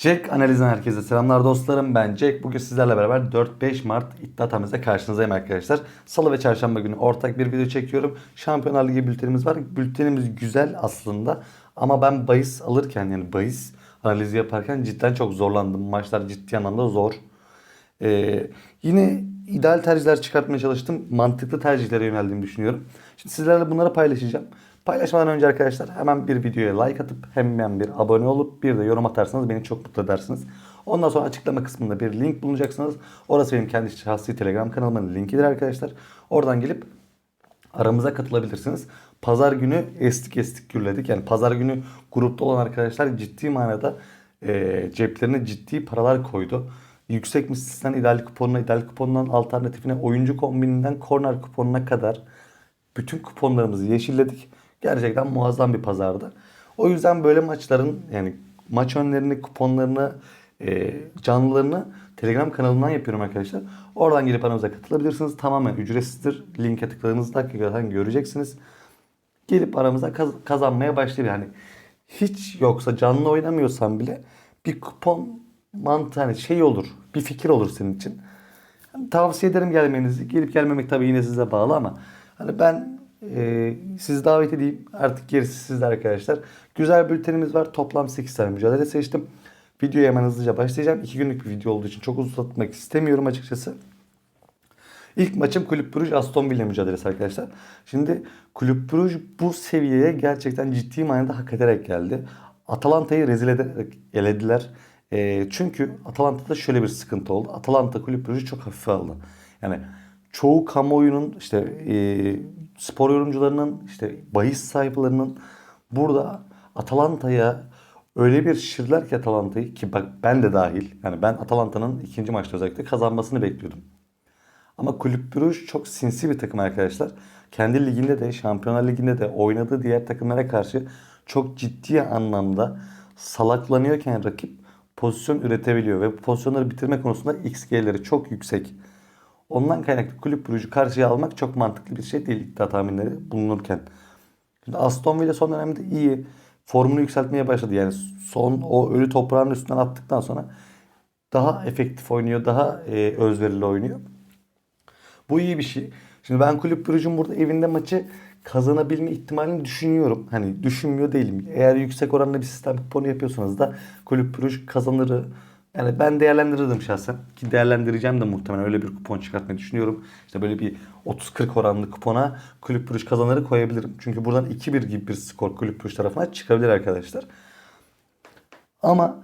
Jack analizden herkese selamlar dostlarım. Ben Jack. Bugün sizlerle beraber 4-5 Mart iddia tamizde karşınızdayım arkadaşlar. Salı ve çarşamba günü ortak bir video çekiyorum. Şampiyonlar Ligi bültenimiz var. Bültenimiz güzel aslında. Ama ben bahis alırken yani bahis analizi yaparken cidden çok zorlandım. Maçlar ciddi anlamda zor. Ee, yine ideal tercihler çıkartmaya çalıştım. Mantıklı tercihlere yöneldiğimi düşünüyorum. Şimdi sizlerle bunları paylaşacağım. Paylaşmadan önce arkadaşlar hemen bir videoya like atıp hemen bir abone olup bir de yorum atarsanız beni çok mutlu edersiniz. Ondan sonra açıklama kısmında bir link bulunacaksınız. Orası benim kendi şahsi Telegram kanalımın linkidir arkadaşlar. Oradan gelip aramıza katılabilirsiniz. Pazar günü estik estik gürledik. Yani pazar günü grupta olan arkadaşlar ciddi manada e, ceplerine ciddi paralar koydu. Yüksek mislisten ideal kuponuna, ideal kuponundan alternatifine, oyuncu kombininden korner kuponuna kadar bütün kuponlarımızı yeşilledik. Gerçekten muazzam bir pazardı. O yüzden böyle maçların yani maç önlerini, kuponlarını, e, canlılarını Telegram kanalından yapıyorum arkadaşlar. Oradan gelip aramıza katılabilirsiniz. Tamamen ücretsizdir. Linke tıkladığınızda hakikaten göreceksiniz. Gelip aramıza kaz- kazanmaya başlayabilir. Yani hiç yoksa canlı oynamıyorsan bile bir kupon mantığı hani şey olur. Bir fikir olur senin için. Hani tavsiye ederim gelmenizi. Gelip gelmemek tabii yine size bağlı ama hani ben e, sizi davet edeyim. Artık gerisi sizde arkadaşlar. Güzel bültenimiz var. Toplam 8 tane mücadele seçtim. Videoya hemen hızlıca başlayacağım. 2 günlük bir video olduğu için çok uzatmak istemiyorum açıkçası. İlk maçım Kulüp Brugge Aston Villa mücadelesi arkadaşlar. Şimdi Kulüp Brugge bu seviyeye gerçekten ciddi manada hak ederek geldi. Atalanta'yı rezil ederek elediler. E, çünkü Atalanta'da şöyle bir sıkıntı oldu. Atalanta Kulüp Brugge'ü çok hafife aldı. Yani çoğu kamuoyunun işte e, spor yorumcularının işte bahis sahiplerinin burada Atalanta'ya öyle bir şişirdiler ki Atalanta'yı ki bak ben de dahil. Yani ben Atalanta'nın ikinci maçta özellikle kazanmasını bekliyordum. Ama Kulüp Brugge çok sinsi bir takım arkadaşlar. Kendi liginde de Şampiyonlar Ligi'nde de oynadığı diğer takımlara karşı çok ciddi anlamda salaklanıyorken rakip pozisyon üretebiliyor ve bu pozisyonları bitirme konusunda XG'leri çok yüksek. Ondan kaynaklı Kulüp Brugge'ü karşıya almak çok mantıklı bir şey değil iddia tahminleri bulunurken. Şimdi Aston Villa son dönemde iyi formunu yükseltmeye başladı. Yani son o ölü toprağın üstünden attıktan sonra daha efektif oynuyor, daha e, özverili oynuyor. Bu iyi bir şey. Şimdi ben Kulüp Brugge'un burada evinde maçı kazanabilme ihtimalini düşünüyorum. Hani düşünmüyor değilim. Eğer yüksek oranlı bir sistem kuponu yapıyorsanız da Kulüp Brugge kazanırı yani ben değerlendirirdim şahsen. Ki değerlendireceğim de muhtemelen öyle bir kupon çıkartmayı düşünüyorum. İşte böyle bir 30-40 oranlı kupona Kulüp Brugge kazanırı koyabilirim. Çünkü buradan 2-1 gibi bir skor Kulüp Brugge tarafına çıkabilir arkadaşlar. Ama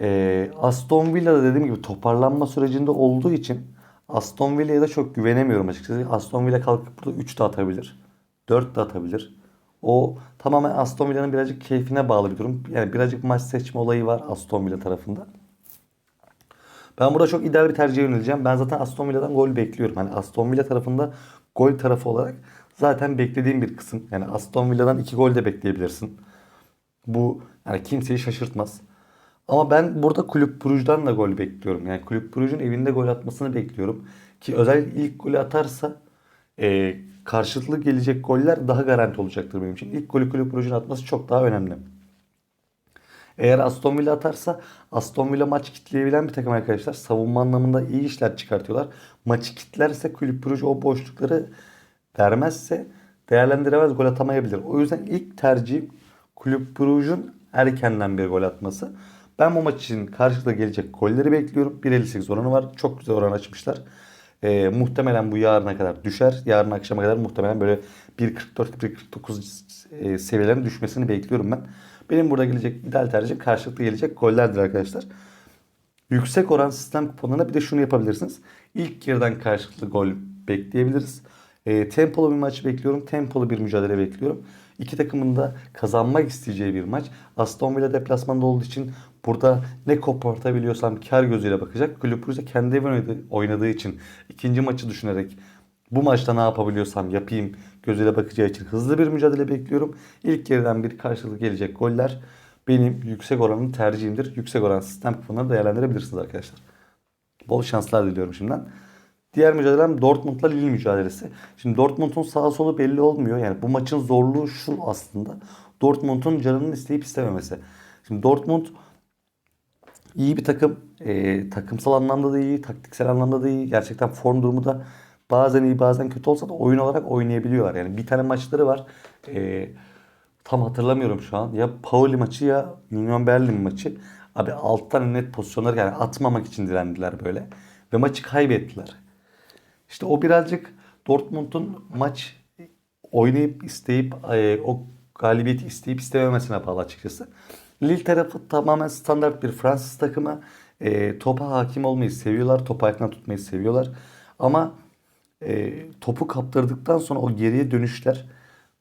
e, Aston Villa'da dediğim gibi toparlanma sürecinde olduğu için Aston Villa'ya da çok güvenemiyorum açıkçası. Aston Villa kalkıp burada 3 de atabilir. 4 de atabilir. O tamamen Aston Villa'nın birazcık keyfine bağlı bir durum. Yani birazcık maç seçme olayı var Aston Villa tarafında. Ben burada çok ideal bir tercihe yöneleceğim. Ben zaten Aston Villa'dan gol bekliyorum. Hani Aston Villa tarafında gol tarafı olarak zaten beklediğim bir kısım. Yani Aston Villa'dan 2 gol de bekleyebilirsin. Bu yani kimseyi şaşırtmaz. Ama ben burada Kulüp Brugge'dan da gol bekliyorum. Yani Kulüp Brugge'un evinde gol atmasını bekliyorum. Ki özellikle ilk golü atarsa e, karşılıklı gelecek goller daha garanti olacaktır benim için. İlk golü Kulüp Brugge'un atması çok daha önemli. Eğer Aston Villa atarsa Aston Villa maç kitleyebilen bir takım arkadaşlar. Savunma anlamında iyi işler çıkartıyorlar. Maçı kitlerse Kulüp Brugge o boşlukları vermezse değerlendiremez gol atamayabilir. O yüzden ilk tercihim Kulüp Brugge'un erkenden bir gol atması. Ben bu maç için karşılıklı gelecek golleri bekliyorum. 1.58 oranı var. Çok güzel oran açmışlar. Ee, muhtemelen bu yarına kadar düşer. Yarın akşama kadar muhtemelen böyle 1.44-1.49 e, seviyelerine düşmesini bekliyorum ben. Benim burada gelecek ideal tercih karşılıklı gelecek gollerdir arkadaşlar. Yüksek oran sistem kuponlarına bir de şunu yapabilirsiniz. İlk yarıdan karşılıklı gol bekleyebiliriz. E, tempolu bir maç bekliyorum. Tempolu bir mücadele bekliyorum. İki takımın da kazanmak isteyeceği bir maç. Aston Villa deplasmanda olduğu için burada ne kopartabiliyorsam kar gözüyle bakacak. Kulüp Brugge kendi oynadığı, oynadığı için ikinci maçı düşünerek bu maçta ne yapabiliyorsam yapayım gözüyle bakacağı için hızlı bir mücadele bekliyorum. İlk yarıdan bir karşılıklı gelecek goller benim yüksek oranın tercihimdir. Yüksek oran sistem kuponları değerlendirebilirsiniz arkadaşlar. Bol şanslar diliyorum şimdiden. Diğer mücadelem Dortmund'la Lille mücadelesi. Şimdi Dortmund'un sağa solu belli olmuyor. Yani bu maçın zorluğu şu aslında. Dortmund'un canının isteyip istememesi. Şimdi Dortmund İyi bir takım. E, takımsal anlamda da iyi, taktiksel anlamda da iyi. Gerçekten form durumu da bazen iyi bazen kötü olsa da oyun olarak oynayabiliyorlar. Yani bir tane maçları var. E, tam hatırlamıyorum şu an. Ya Pauli maçı ya Union Berlin maçı. Abi 6 tane net pozisyonlar yani atmamak için direndiler böyle. Ve maçı kaybettiler. İşte o birazcık Dortmund'un maç oynayıp isteyip e, o galibiyeti isteyip istememesine bağlı açıkçası. Lille tarafı tamamen standart bir Fransız takımı. E, topa hakim olmayı seviyorlar. Topu ayakta tutmayı seviyorlar. Ama e, topu kaptırdıktan sonra o geriye dönüşler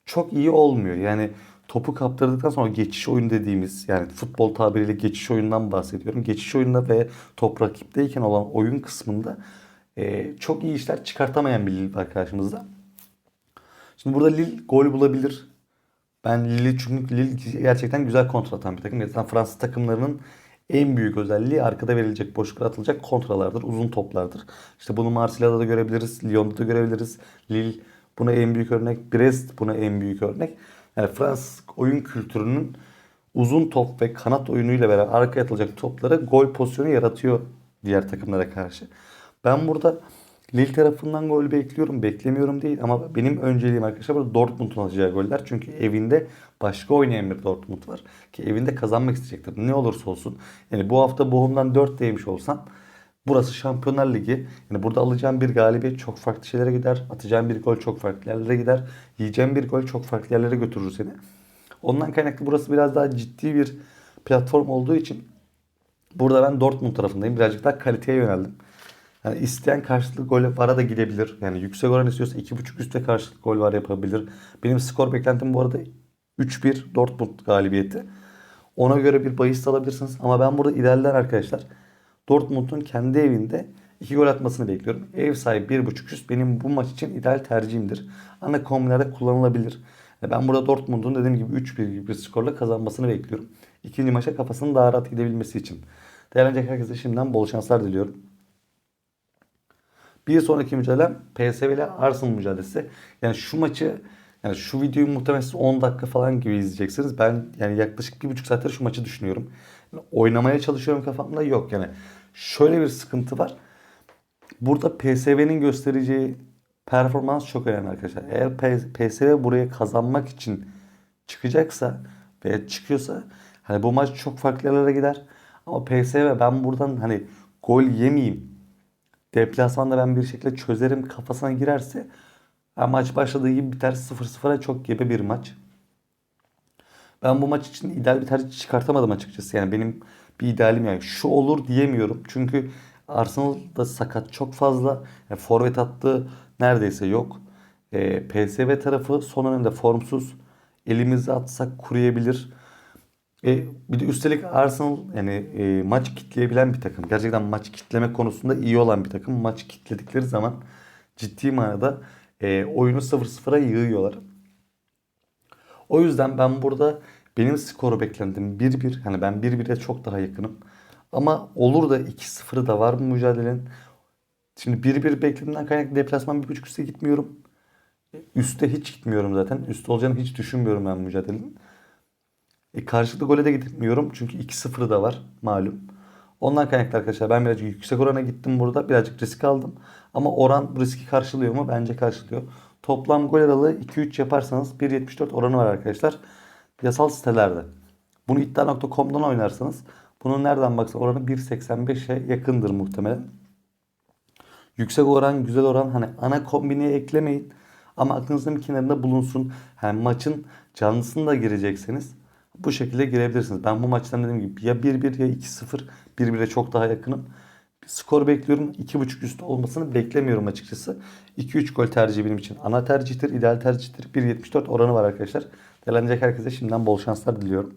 çok iyi olmuyor. Yani topu kaptırdıktan sonra geçiş oyun dediğimiz yani futbol tabiriyle geçiş oyundan bahsediyorum. Geçiş oyunda ve top rakipteyken olan oyun kısmında e, çok iyi işler çıkartamayan bir Lille var karşımızda. Şimdi burada Lille gol bulabilir. Ben Lille çünkü Lille gerçekten güzel kontra atan bir takım. Zaten Fransız takımlarının en büyük özelliği arkada verilecek boşluklara atılacak kontralardır, uzun toplardır. İşte bunu Marsilya'da da görebiliriz, Lyon'da da görebiliriz. Lille buna en büyük örnek, Brest buna en büyük örnek. Yani Fransız oyun kültürünün uzun top ve kanat oyunuyla beraber arkaya atılacak topları gol pozisyonu yaratıyor diğer takımlara karşı. Ben burada Lille tarafından gol bekliyorum. Beklemiyorum değil ama benim önceliğim arkadaşlar burada Dortmund'un atacağı goller. Çünkü evinde başka oynayan bir Dortmund var. Ki evinde kazanmak isteyecektir. Ne olursa olsun. Yani bu hafta Bochum'dan 4 değmiş olsam burası Şampiyonlar Ligi. Yani burada alacağım bir galibiyet çok farklı şeylere gider. Atacağım bir gol çok farklı yerlere gider. Yiyeceğim bir gol çok farklı yerlere götürür seni. Ondan kaynaklı burası biraz daha ciddi bir platform olduğu için burada ben Dortmund tarafındayım. Birazcık daha kaliteye yöneldim. Yani isteyen karşılıklı gol vara da gidebilir. Yani yüksek oran istiyorsa 2.5 üstte karşılıklı gol var yapabilir. Benim skor beklentim bu arada 3-1 Dortmund galibiyeti. Ona göre bir bahis alabilirsiniz. Ama ben burada ilerler arkadaşlar. Dortmund'un kendi evinde 2 gol atmasını bekliyorum. Ev sahibi 1.5 üst benim bu maç için ideal tercihimdir. Ana kombinlerde kullanılabilir. Ben burada Dortmund'un dediğim gibi 3-1 gibi bir skorla kazanmasını bekliyorum. İkinci maça kafasının daha rahat gidebilmesi için. Değerlenecek herkese şimdiden bol şanslar diliyorum. Bir sonraki mücadelem PSV ile Arsenal mücadelesi. Yani şu maçı yani şu videoyu muhtemelen 10 dakika falan gibi izleyeceksiniz. Ben yani yaklaşık bir buçuk saattir şu maçı düşünüyorum. Yani oynamaya çalışıyorum kafamda yok yani. Şöyle bir sıkıntı var. Burada PSV'nin göstereceği performans çok önemli arkadaşlar. Eğer PSV buraya kazanmak için çıkacaksa veya çıkıyorsa hani bu maç çok farklı yerlere gider. Ama PSV ben buradan hani gol yemeyeyim deplasmanda ben bir şekilde çözerim kafasına girerse maç başladığı gibi biter 0-0'a çok gebe bir maç. Ben bu maç için ideal bir tercih çıkartamadım açıkçası. Yani benim bir idealim yani şu olur diyemiyorum. Çünkü Arsenal'da sakat çok fazla. Yani forvet hattı neredeyse yok. E, PSV tarafı son dönemde formsuz. Elimizi atsak kuruyabilir. E, bir de üstelik Arsenal yani e, maç kitleyebilen bir takım. Gerçekten maç kitleme konusunda iyi olan bir takım. Maç kitledikleri zaman ciddi manada e, oyunu 0-0'a yığıyorlar. O yüzden ben burada benim skoru beklentim 1-1. Hani ben 1-1'e çok daha yakınım. Ama olur da 2-0'ı da var bu mücadelenin. Şimdi 1-1 beklediğimden kaynaklı deplasman 1.5 üste gitmiyorum. Üste hiç gitmiyorum zaten. Üste olacağını hiç düşünmüyorum ben mücadelenin. E, karşılıklı gole de gitmiyorum. Çünkü 2-0'ı da var malum. Ondan kaynaklı arkadaşlar ben birazcık yüksek orana gittim burada. Birazcık risk aldım. Ama oran riski karşılıyor mu? Bence karşılıyor. Toplam gol aralığı 2-3 yaparsanız 1.74 oranı var arkadaşlar. Yasal sitelerde. Bunu iddia.com'dan oynarsanız bunun nereden baksan oranı 1.85'e yakındır muhtemelen. Yüksek oran, güzel oran hani ana kombineye eklemeyin. Ama aklınızın bir kenarında bulunsun. Hem maçın canlısını da girecekseniz bu şekilde girebilirsiniz. Ben bu maçtan dediğim gibi ya 1-1 ya 2-0 1-1'e çok daha yakınım. Skor bekliyorum. 2.5 üstü olmasını beklemiyorum açıkçası. 2-3 gol tercihi benim için ana tercihtir, ideal tercihtir. 1.74 oranı var arkadaşlar. Değerlenecek herkese şimdiden bol şanslar diliyorum.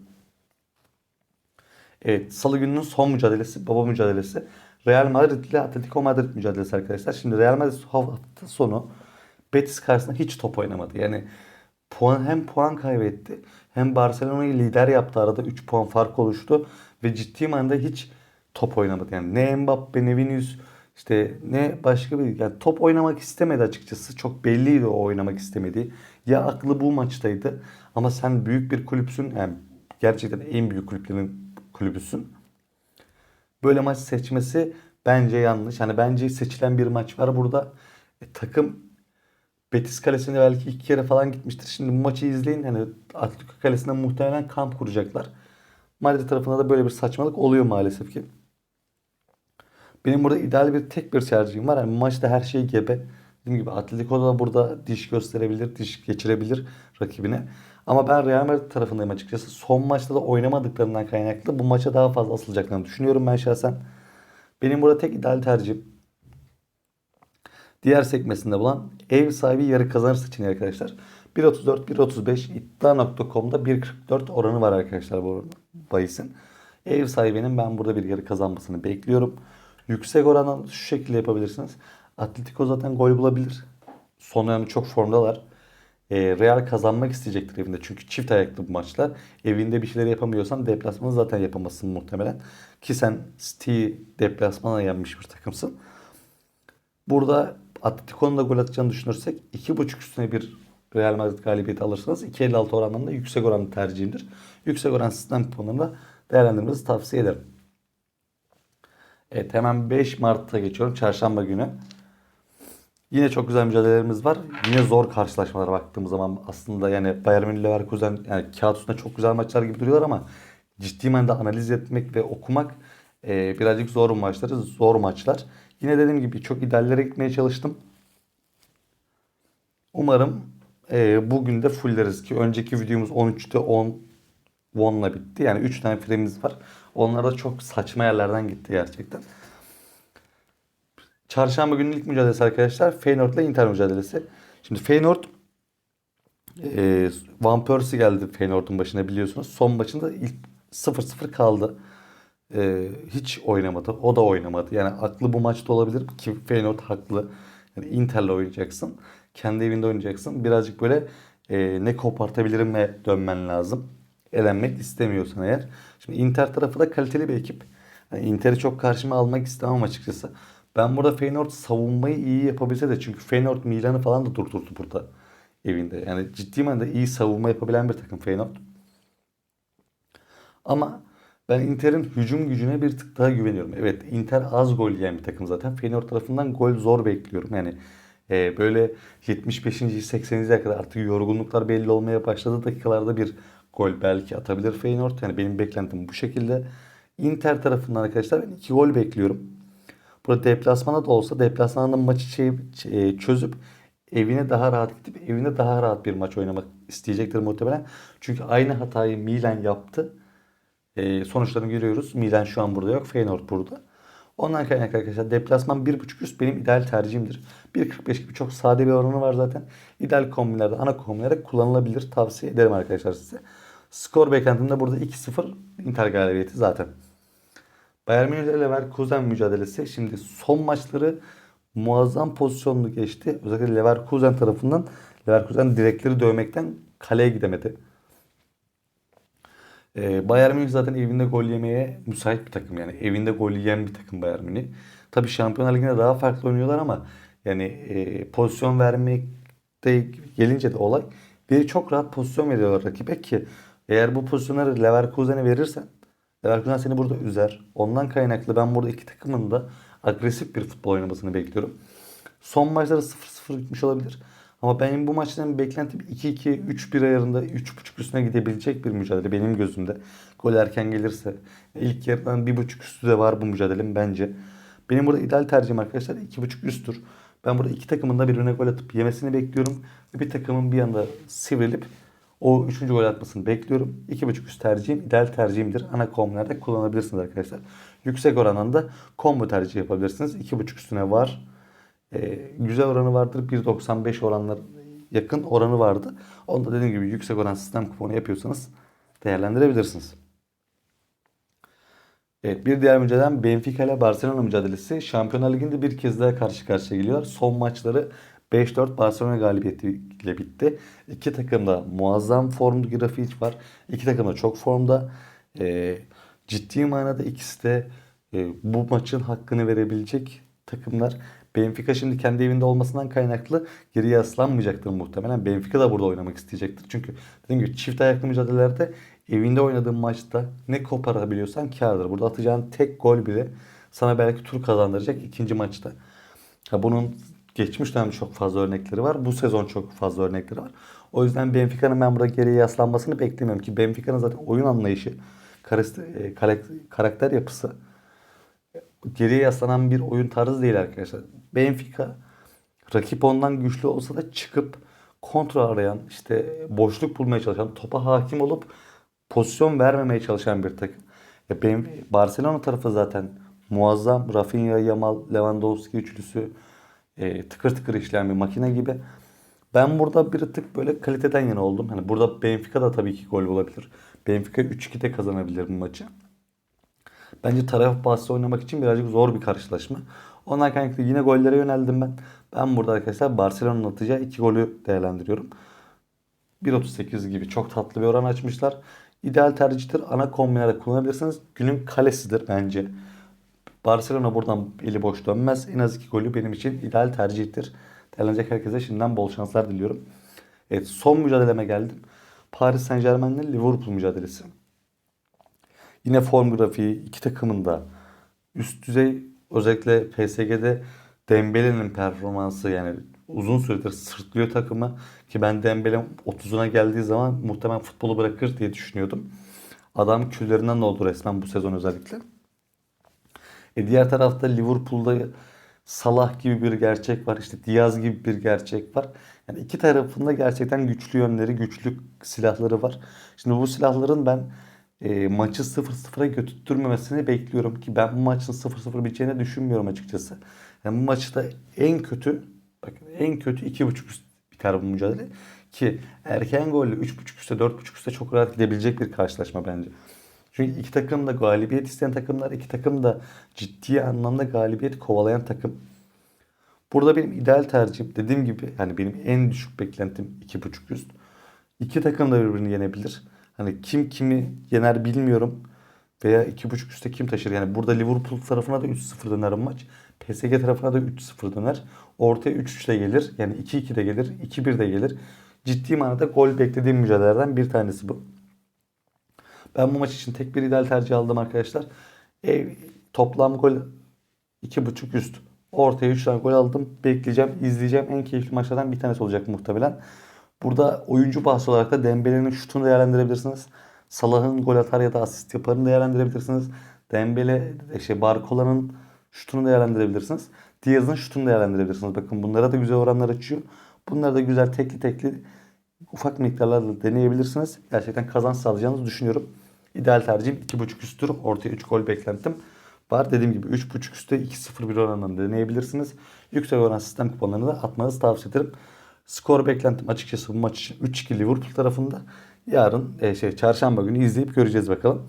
Evet, Salı gününün son mücadelesi, baba mücadelesi. Real Madrid ile Atletico Madrid mücadelesi arkadaşlar. Şimdi Real Madrid hafta sonu Betis karşısında hiç top oynamadı. Yani puan hem puan kaybetti hem Barcelona'yı lider yaptı arada 3 puan fark oluştu ve ciddi manada hiç top oynamadı. Yani ne Mbappe ne Vinicius işte ne başka bir yani top oynamak istemedi açıkçası. Çok belliydi o oynamak istemediği. Ya aklı bu maçtaydı ama sen büyük bir kulüpsün yani gerçekten en büyük kulüplerin kulübüsün. böyle maç seçmesi bence yanlış. Hani bence seçilen bir maç var burada. E, takım Betis Kalesi'ne belki iki kere falan gitmiştir. Şimdi bu maçı izleyin. Hani Atletico Kalesi'nde muhtemelen kamp kuracaklar. Madrid tarafında da böyle bir saçmalık oluyor maalesef ki. Benim burada ideal bir tek bir tercihim var. Yani maçta her şey gebe. Dediğim gibi Atletico da burada diş gösterebilir, diş geçirebilir rakibine. Ama ben Real Madrid tarafındayım açıkçası. Son maçta da oynamadıklarından kaynaklı bu maça daha fazla asılacaklarını düşünüyorum ben şahsen. Benim burada tek ideal tercihim diğer sekmesinde bulan ev sahibi yarı kazanır seçeneği arkadaşlar. 1.34, 1.35 iddia.com'da 1.44 oranı var arkadaşlar bu bahisin. Ev sahibinin ben burada bir yarı kazanmasını bekliyorum. Yüksek oranı şu şekilde yapabilirsiniz. Atletico zaten gol bulabilir. Son dönemde çok formdalar. E, Real kazanmak isteyecektir evinde. Çünkü çift ayaklı bu maçlar. Evinde bir şeyler yapamıyorsan deplasmanı zaten yapamazsın muhtemelen. Ki sen City deplasmana yenmiş bir takımsın. Burada Atletico'nun da gol atacağını düşünürsek 2.5 üstüne bir Real Madrid galibiyeti alırsanız 2.56 oranlarında yüksek oranlı tercihimdir. Yüksek oran sistem kuponlarında değerlendirmenizi tavsiye ederim. Evet hemen 5 Mart'a geçiyorum. Çarşamba günü. Yine çok güzel mücadelelerimiz var. Yine zor karşılaşmalara baktığımız zaman aslında yani Bayern Münih Leverkusen yani kağıt üstünde çok güzel maçlar gibi duruyorlar ama ciddi manada analiz etmek ve okumak e, birazcık zor maçları, zor maçlar. Yine dediğim gibi çok ideallere gitmeye çalıştım. Umarım e, bugün de fulleriz ki önceki videomuz 13'te 10 10'la bitti. Yani 3 tane filmimiz var. Onlar da çok saçma yerlerden gitti gerçekten. Çarşamba günün ilk mücadelesi arkadaşlar Feyenoord ile Inter mücadelesi. Şimdi Feyenoord e, Van Persie geldi Feyenoord'un başına biliyorsunuz. Son maçında ilk 0-0 kaldı. E, hiç oynamadı. O da oynamadı. Yani aklı bu maçta olabilir ki Feyenoord haklı. Yani Inter'le oynayacaksın. Kendi evinde oynayacaksın. Birazcık böyle e, ne kopartabilirim ve dönmen lazım. Elenmek istemiyorsan eğer. Şimdi Inter tarafı da kaliteli bir ekip. Yani Inter'i çok karşıma almak istemem açıkçası. Ben burada Feyenoord savunmayı iyi yapabilse de çünkü Feyenoord Milan'ı falan da durdurdu burada evinde. Yani ciddi manada iyi savunma yapabilen bir takım Feyenoord. Ama ben Inter'in hücum gücüne bir tık daha güveniyorum. Evet Inter az gol yiyen bir takım zaten. Feyenoord tarafından gol zor bekliyorum. Yani e, böyle 75. 80. kadar artık yorgunluklar belli olmaya başladığı dakikalarda bir gol belki atabilir Feyenoord. Yani benim beklentim bu şekilde. Inter tarafından arkadaşlar ben 2 gol bekliyorum. Burada deplasmana da olsa deplasmanda maçı e, çözüp evine daha rahat gidip evine daha rahat bir maç oynamak isteyecektir muhtemelen. Çünkü aynı hatayı Milan yaptı. E, sonuçlarını görüyoruz. Milan şu an burada yok. Feyenoord burada. Ondan kaynaklı arkadaşlar deplasman 1.5 üst benim ideal tercihimdir. 1.45 gibi çok sade bir oranı var zaten. İdeal kombinlerde, ana kombinlerde kullanılabilir. Tavsiye ederim arkadaşlar size. Skor beklentimde burada 2-0 Inter galibiyeti zaten. Bayern Münih ile Leverkusen mücadelesi. Şimdi son maçları muazzam pozisyonlu geçti. Özellikle Leverkusen tarafından Leverkusen direkleri dövmekten kaleye gidemedi. Ee, Bayern Münih zaten evinde gol yemeye müsait bir takım yani. Evinde gol yiyen bir takım Bayern Münih. Tabii Şampiyonlar Ligi'nde daha farklı oynuyorlar ama yani e, pozisyon vermekte gelince de olay bir çok rahat pozisyon veriyorlar rakibe ki eğer bu pozisyonları Leverkusen'e verirsen Leverkusen seni burada üzer. Ondan kaynaklı ben burada iki takımın da agresif bir futbol oynamasını bekliyorum. Son maçları 0-0 bitmiş olabilir. Ama benim bu maçtan beklentim 2-2, 3-1 ayarında 3.5 üstüne gidebilecek bir mücadele benim gözümde. Gol erken gelirse. ilk yarıdan 1.5 üstü de var bu mücadelem bence. Benim burada ideal tercihim arkadaşlar 2.5 üsttür. Ben burada iki takımın da birbirine gol atıp yemesini bekliyorum. Bir takımın bir anda sivrilip o üçüncü gol atmasını bekliyorum. 2.5 üst tercihim ideal tercihimdir. Ana kombinlerde kullanabilirsiniz arkadaşlar. Yüksek oranında combo tercih yapabilirsiniz. 2.5 üstüne var. Ee, güzel oranı vardır. 1.95 oranlar yakın oranı vardı. Onu da dediğim gibi yüksek oran sistem kuponu yapıyorsanız değerlendirebilirsiniz. Evet bir diğer mücadelem Benfica ile Barcelona mücadelesi. Şampiyonlar Ligi'nde bir kez daha karşı karşıya geliyorlar. Son maçları 5-4 Barcelona galibiyetiyle bitti. İki takım da muazzam form grafiği var. İki takım da çok formda. E, ciddi manada ikisi de e, bu maçın hakkını verebilecek takımlar. Benfica şimdi kendi evinde olmasından kaynaklı geriye aslanmayacaktır muhtemelen. Benfica da burada oynamak isteyecektir. Çünkü dediğim gibi çift ayaklı mücadelelerde evinde oynadığın maçta ne koparabiliyorsan kârdır. Burada atacağın tek gol bile sana belki tur kazandıracak ikinci maçta. Ha bunun geçmiş dönemde çok fazla örnekleri var. Bu sezon çok fazla örnekleri var. O yüzden Benfica'nın ben burada geriye yaslanmasını beklemiyorum ki Benfica'nın zaten oyun anlayışı, karakter, e, yapısı geriye yaslanan bir oyun tarzı değil arkadaşlar. Benfica rakip ondan güçlü olsa da çıkıp kontra arayan, işte boşluk bulmaya çalışan, topa hakim olup pozisyon vermemeye çalışan bir takım. Ya benim Barcelona tarafı zaten muazzam. Rafinha, Yamal, Lewandowski üçlüsü e, tıkır tıkır işleyen bir makine gibi. Ben burada bir tık böyle kaliteden yana oldum. Hani burada Benfica da tabii ki gol bulabilir. Benfica 3-2'de kazanabilir bu maçı. Bence taraf bahsi oynamak için birazcık zor bir karşılaşma. Ondan kaynaklı yine gollere yöneldim ben. Ben burada arkadaşlar Barcelona'nın atacağı 2 golü değerlendiriyorum. 1.38 gibi çok tatlı bir oran açmışlar. İdeal tercihtir. Ana kombinlerde kullanabilirsiniz. Günün kalesidir bence. Barcelona buradan eli boş dönmez. En az 2 golü benim için ideal tercihtir. Değerlenecek herkese şimdiden bol şanslar diliyorum. Evet son mücadeleme geldim. Paris Saint Germain'le Liverpool mücadelesi. Yine form grafiği iki takımın da üst düzey özellikle PSG'de Dembele'nin performansı yani uzun süredir sırtlıyor takımı ki ben Dembele 30'una geldiği zaman muhtemelen futbolu bırakır diye düşünüyordum. Adam küllerinden oldu resmen bu sezon özellikle. E diğer tarafta Liverpool'da Salah gibi bir gerçek var. işte Diaz gibi bir gerçek var. Yani iki tarafında gerçekten güçlü yönleri, güçlü silahları var. Şimdi bu silahların ben e, maçı 0-0'a götürtmemesini bekliyorum ki ben bu maçın 0-0 biteceğini düşünmüyorum açıkçası. Yani bu maçta en kötü bakın en kötü 2.5 üst biter bu mücadele ki erken golle 3.5 üstte 4.5 üstte çok rahat gidebilecek bir karşılaşma bence. Çünkü iki takım da galibiyet isteyen takımlar, iki takım da ciddi anlamda galibiyet kovalayan takım. Burada benim ideal tercihim dediğim gibi hani benim en düşük beklentim 2.5 üst. İki takım da birbirini yenebilir. Hani kim kimi yener bilmiyorum. Veya 2.5 üstte kim taşır? Yani burada Liverpool tarafına da 3-0 döner maç. PSG tarafına da 3-0 döner. Ortaya 3-3 de gelir. Yani 2-2 de gelir. 2-1 de gelir. Ciddi manada gol beklediğim mücadelelerden bir tanesi bu. Ben bu maç için tek bir ideal tercih aldım arkadaşlar. E, toplam gol 2.5 üst. Ortaya 3 tane gol aldım. Bekleyeceğim, izleyeceğim. En keyifli maçlardan bir tanesi olacak muhtemelen. Burada oyuncu bahsi olarak da Dembele'nin şutunu değerlendirebilirsiniz. Salah'ın gol atar ya da asist yaparını değerlendirebilirsiniz. Dembele, şey Barkola'nın şutunu değerlendirebilirsiniz. Diaz'ın şutunu değerlendirebilirsiniz. Bakın bunlara da güzel oranlar açıyor. Bunları da güzel tekli tekli ufak miktarlarla deneyebilirsiniz. Gerçekten kazanç sağlayacağınızı düşünüyorum. İdeal tercihim 2.5 üsttür. Ortaya 3 gol beklentim var. Dediğim gibi 3.5 üstte 2-0 bir oranla deneyebilirsiniz. Yüksek oran sistem kuponlarını da atmanızı tavsiye ederim. Skor beklentim açıkçası bu maç için 3-2 Liverpool tarafında. Yarın e, şey çarşamba günü izleyip göreceğiz bakalım.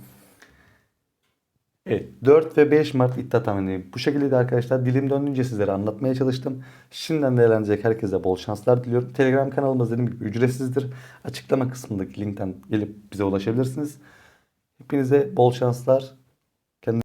Evet 4 ve 5 Mart iddia tahminleri bu şekilde arkadaşlar. Dilim döndüğünce sizlere anlatmaya çalıştım. Şimdiden değerlenecek herkese bol şanslar diliyorum. Telegram kanalımız dediğim gibi ücretsizdir. Açıklama kısmındaki linkten gelip bize ulaşabilirsiniz. Hepinize bol şanslar.